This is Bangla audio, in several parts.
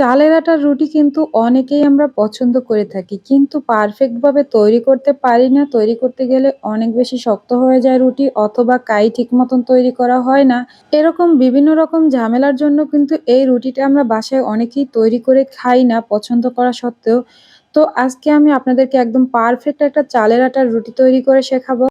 চালের আটার রুটি কিন্তু অনেকেই আমরা পছন্দ করে থাকি। কিন্তু পারফেক্টভাবে তৈরি করতে পারি না। তৈরি করতে গেলে অনেক বেশি শক্ত হয়ে যায় রুটি, অথবা কাই ঠিক মতন তৈরি করা হয় না। এরকম বিভিন্ন রকম ঝামেলার জন্য কিন্তু এই রুটিটা আমরা বাসায় অনেকেই তৈরি করে খাই না, পছন্দ করা সত্ত্বেও। তো আজকে আমি আপনাদেরকে একদম পারফেক্ট একটা চালের আটার রুটি তৈরি করে শেখাবো।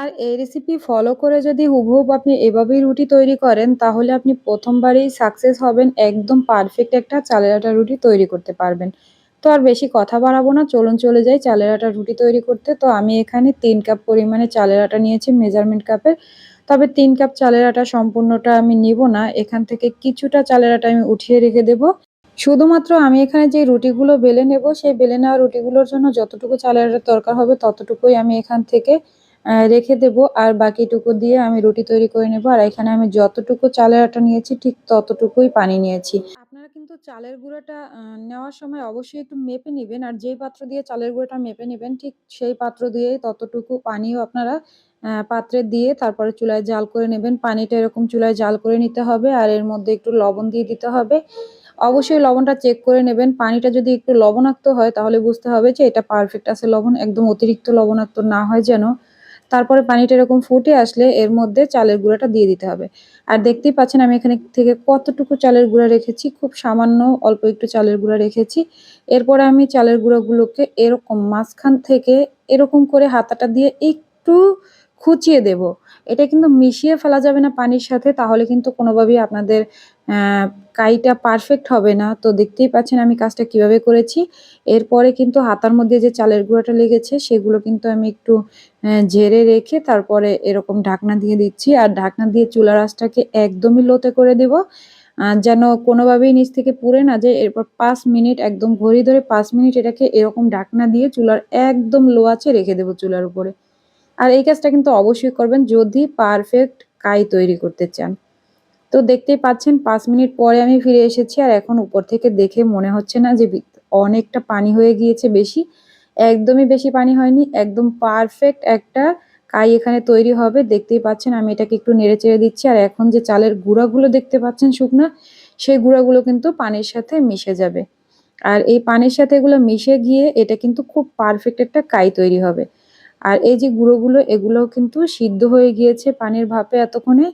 আর এই রেসিপি ফলো করে যদি হুবহুব আপনি এভাবেই রুটি তৈরি করেন, তাহলে আপনি প্রথমবারেই সাকসেস হবেন, একদম পারফেক্ট একটা চালের আটা রুটি তৈরি করতে পারবেন। তো আর বেশি কথা বাড়াবো না, চলুন চলে যাই চালের আটা রুটি তৈরি করতে। তো আমি এখানে তিন কাপ পরিমাণে চালের আটা নিয়েছি মেজারমেন্ট কাপের তবে তিন কাপ চালের আটা সম্পূর্ণটা আমি নিব না, এখান থেকে কিছুটা চালের আটা আমি উঠিয়ে রেখে দেব। শুধুমাত্র আমি এখানে যে রুটিগুলো বেলে নেব, সেই বেলে নেওয়া রুটিগুলোর জন্য যতটুকু চালের আটা দরকার হবে, ততটুকুই আমি এখান থেকে রেখে দেব, আর বাকিটুকু দিয়ে আমি রুটি তৈরি করে নেব। আর এখানে আমি যতটুকু চালের আটা নিয়েছি, ঠিক ততটুকুই পানি নিয়েছি। আপনারা কিন্তু চালের গুঁড়াটা নেওয়ার সময় অবশ্যই একটু মেপে নেবেন। আর যেই পাত্র দিয়ে চালের গুঁড়োটা মেপে নেবেন, ঠিক সেই পাত্র দিয়ে ততটুকু পানিও আপনারা পাত্রে দিয়ে তারপরে চুলায় জাল করে নেবেন। পানিটা এরকম চুলায় জাল করে নিতে হবে, আর এর মধ্যে একটু লবণ দিয়ে দিতে হবে। অবশ্যই লবণটা চেক করে নেবেন। পানিটা যদি একটু লবণাক্ত হয়, তাহলে বুঝতে হবে যে এটা পারফেক্ট আছে লবণ, একদম অতিরিক্ত লবণাক্ত না হয় যেন। তারপরে পানিটা এরকম ফুটে আসলে এর মধ্যে চালের গুঁড়াটা দিয়ে দিতে হবে। আর দেখতেই পাচ্ছেন আমি এখানে থেকে কতটুকু চালের গুঁড়া রেখেছি, খুব সামান্য অল্প একটু চালের গুঁড়া রেখেছি। এরপরে আমি চালের গুঁড়োগুলোকে এরকম মাঝখান থেকে এরকম করে হাতাটা দিয়ে একটু খুচিয়ে দেব। এটা কিন্তু মিশিয়ে ফেলা যাবে না পানির সাথে, তাহলে কিন্তু কোনোভাবেই আপনাদের কাইটা পারফেক্ট হবে না। তো দেখতেই পাচ্ছেন আমি কাজটা কীভাবে করেছি। এরপরে কিন্তু হাতার মধ্যে যে চালের গুঁড়াটা লেগেছে, সেগুলো কিন্তু আমি একটু ঝেড়ে রেখে তারপরে এরকম ঢাকনা দিয়ে দিচ্ছি। আর ঢাকনা দিয়ে চুলার আঁচটাকে একদমই লোতে করে দেব। যেন কোনোভাবেই নিচ থেকে পুড়ে না যায়। এরপর পাঁচ মিনিট একদম ঘড়ি ধরে পাঁচ মিনিট এটাকে এরকম ঢাকনা দিয়ে চুলার একদম লো আছে রেখে দেবো চুলার উপরে। আর এই কাজটা কিন্তু অবশ্যই করবেন যদি পারফেক্ট কাই তৈরি করতে চান। তো দেখতেই পাচ্ছেন, পাঁচ মিনিট পরে আমি ফিরে এসেছি আর এখন উপর থেকে দেখে মনে হচ্ছে না যে অনেকটা পানি হয়ে গিয়েছে বেশি। একদমই বেশি পানি হয়নি, একদম পারফেক্ট একটা কাই এখানে তৈরি হবে। দেখতেই পাচ্ছেন, আমি এটাকে একটু নেড়ে চেড়ে দিচ্ছি আর এখন যে চালের গুঁড়াগুলো দেখতে পাচ্ছেন শুকনা, সেই গুঁড়াগুলো কিন্তু পানির সাথে মিশে যাবে। আর এই পানির সাথে এগুলো মিশে গিয়ে এটা কিন্তু খুব পারফেক্ট একটা কাই তৈরি হবে। আর এই যে গুঁড়োগুলো, এগুলোও কিন্তু সিদ্ধ হয়ে গিয়েছে পানির ভাপে এতক্ষণে।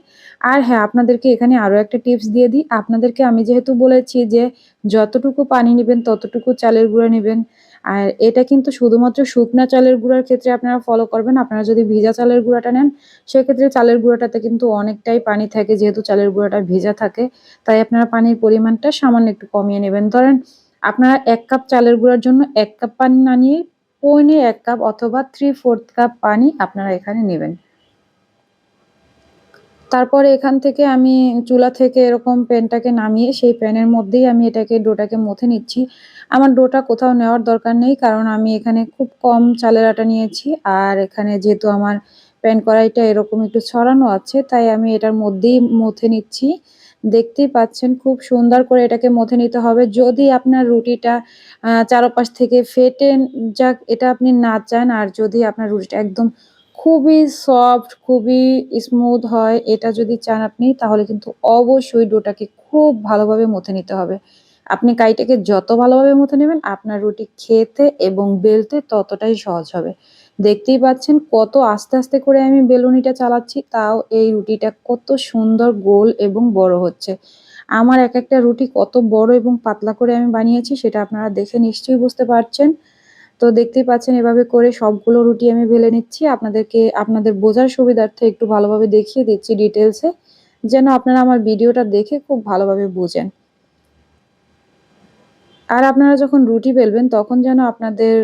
আর হ্যাঁ আপনাদেরকে এখানে আরও একটা টিপস দিয়ে দিই। আপনাদেরকে আমি যেহেতু বলেছি যে যতটুকু পানি নেবেন, ততটুকু চালের গুঁড়ো নেবেন। আর এটা কিন্তু শুধুমাত্র শুকনা চালের গুঁড়ার ক্ষেত্রে আপনারা ফলো করবেন। আপনারা যদি ভিজা চালের গুঁড়াটা নেন, সেক্ষেত্রে চালের গুঁড়াটাতে কিন্তু অনেকটাই পানি থাকে, যেহেতু চালের গুঁড়াটা ভেজা থাকে। তাই আপনারা পানির পরিমাণটা সামান্য একটু কমিয়ে নেবেন। ধরেন, আপনারা এক কাপ চালের গুঁড়ার জন্য এক কাপ পানি না নিয়ে পৌনে এক কাপ অথবা থ্রি ফোর্থ কাপ পানি আপনারা এখানে নেবেন। তারপরে এখান থেকে আমি চুলা থেকে এরকম প্যানটাকে নামিয়ে সেই প্যানের মধ্যেই আমি এটাকে, ডোটাকে মথে নিচ্ছি। আমার ডোটা কোথাও নেওয়ার দরকার নেই, কারণ আমি এখানে খুব কম চালের আটা নিয়েছি। আর এখানে যেহেতু আমার প্যান কড়াইটা এরকম একটু ছড়ানো আছে, তাই আমি এটার মধ্যেই মথে নিচ্ছি। দেখতেই পাচ্ছেন খুব সুন্দর করে এটাকে মথে নিতে হবে। যদি আপনার রুটিটা চারপাশ থেকে ফেটে যাক, এটা আপনি না চান, আর যদি আপনার রুটিটা একদম খুবই সফট, খুবই স্মুথ হয়, এটা যদি চান আপনি, তাহলে কিন্তু অবশ্যই ডোটাকে খুব ভালোভাবে মথে নিতে হবে। আপনি কাইটাকে যত ভালোভাবে মথে নেবেন, আপনার রুটি খেতে এবং বেলতে ততটাই সহজ হবে। দেখতেই পাচ্ছেন কত আস্তে আস্তে করে আমি বেলুনিটা চালাচ্ছি, তাও এই রুটিটা কত সুন্দর, গোল এবং বড় হচ্ছে। আমার এক একটা রুটি কত বড় এবং পাতলা করে আমি বানিয়েছি, সেটা আপনারা দেখে নিশ্চয়ই বুঝতে পারছেন। তো দেখতেই পাচ্ছেন এভাবে করে সবগুলো রুটি আমি বেলে নিচ্ছি। আপনাদেরকে, আপনাদের বোঝার সুবিধার্থে একটু ভালোভাবে দেখিয়ে দিচ্ছি ডিটেলসে যেন আপনারা আমার ভিডিওটা দেখে খুব ভালোভাবে বুঝেন। আর আপনারা যখন রুটি বেলবেন, তখন যেন আপনাদের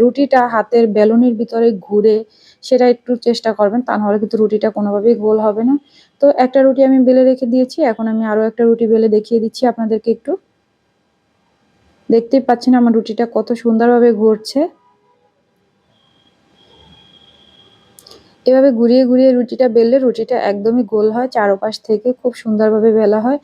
রুটিটা হাতের বেলুনের ভিতরে ঘুরে সেটা একটু চেষ্টা করবেন, তা নাহলে কিন্তু রুটিটা কোনোভাবেই গোল হবে না। তো একটা রুটি আমি বেলে রেখে দিয়েছি, এখন আমি আরও একটা রুটি বেলে দেখিয়ে দিচ্ছি আপনাদেরকে একটু। দেখতেই পাচ্ছেন আমার রুটিটা কত সুন্দরভাবে ঘুরছে। এভাবে ঘুরিয়ে ঘুরিয়ে রুটিটা বেললে রুটিটা একদমই গোল হয়, চারোপাশ থেকে খুব সুন্দরভাবে বেলা হয়।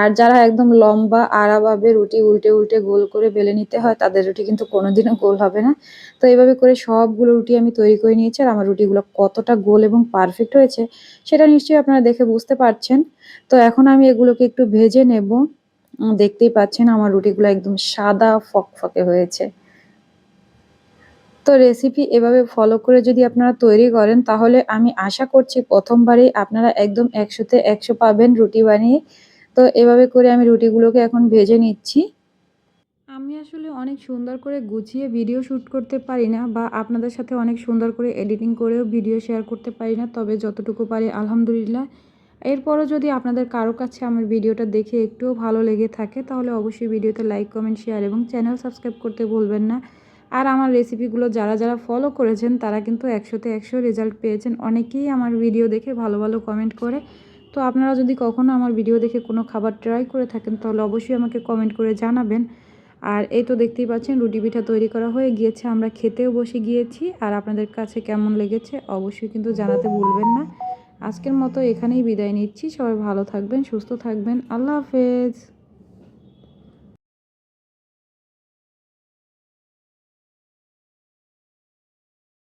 আর যারা একদম লম্বা, আড়াভাবে রুটি উল্টে উল্টে গোল করে বেলে নিতে হয়, তাদের রুটি কিন্তু কোনোদিনও গোল হবে না। তো এইভাবে করে সবগুলো রুটি আমি তৈরি করে নিয়েছি আর আমার রুটিগুলো কতটা গোল এবং পারফেক্ট হয়েছে সেটা নিশ্চয়ই আপনারা দেখে বুঝতে পারছেন। তো এখন আমি এগুলোকে একটু ভেজে নেব। দেখতেই পাচ্ছেন আমার রুটিগুলো একদম সাদা ফকফকে হয়েছে। তো রেসিপি এভাবে ফলো করে যদি আপনারা তৈরি করেন তাহলে আমি আশা করছি ১ম বারেই আপনারা একদম একশোতে একশো পাবেন রুটি বানিয়ে। তো এভাবে করে আমি রুটিগুলোকে এখন ভেজে নিচ্ছি। আমি আসলে অনেক সুন্দর করে গুছিয়ে ভিডিও শ্যুট করতে পারি না বা আপনাদের সাথে অনেক সুন্দর করে এডিটিং করেও ভিডিও শেয়ার করতে পারি না। তবে যতটুকু পারি আলহামদুলিল্লাহ। এরপরও যদি আপনাদের কারও কাছে আমার ভিডিওটা দেখে একটুও ভালো লেগে থাকে তাহলে অবশ্যই ভিডিওতে লাইক, কমেন্ট, শেয়ার এবং চ্যানেল সাবস্ক্রাইব করতে ভুলবেন না। আর আমার রেসিপিগুলো যারা, যারা ফলো করেছেন তারা কিন্তু একশোতে একশো রেজাল্ট পেয়েছেন। অনেকেই আমার ভিডিও দেখে ভালো, ভালো কমেন্ট করে। তো আপনারা যদি কখনও আমার ভিডিও দেখে কোনো খাবার ট্রাই করে থাকেন তাহলে অবশ্যই আমাকে কমেন্ট করে জানাবেন। আর এই তো দেখতেই পাচ্ছেন রুটি পিঠা তৈরি করা হয়ে গিয়েছে। আমরা খেতেও বসে গিয়েছি। আর আপনাদের কাছে কেমন লেগেছে অবশ্যই কিন্তু জানাতে ভুলবেন না। আজকের মতো এখানেই বিদায় নিচ্ছি। সবাই ভালো থাকবেন, সুস্থ থাকবেন। আল্লাহ হাফেজ।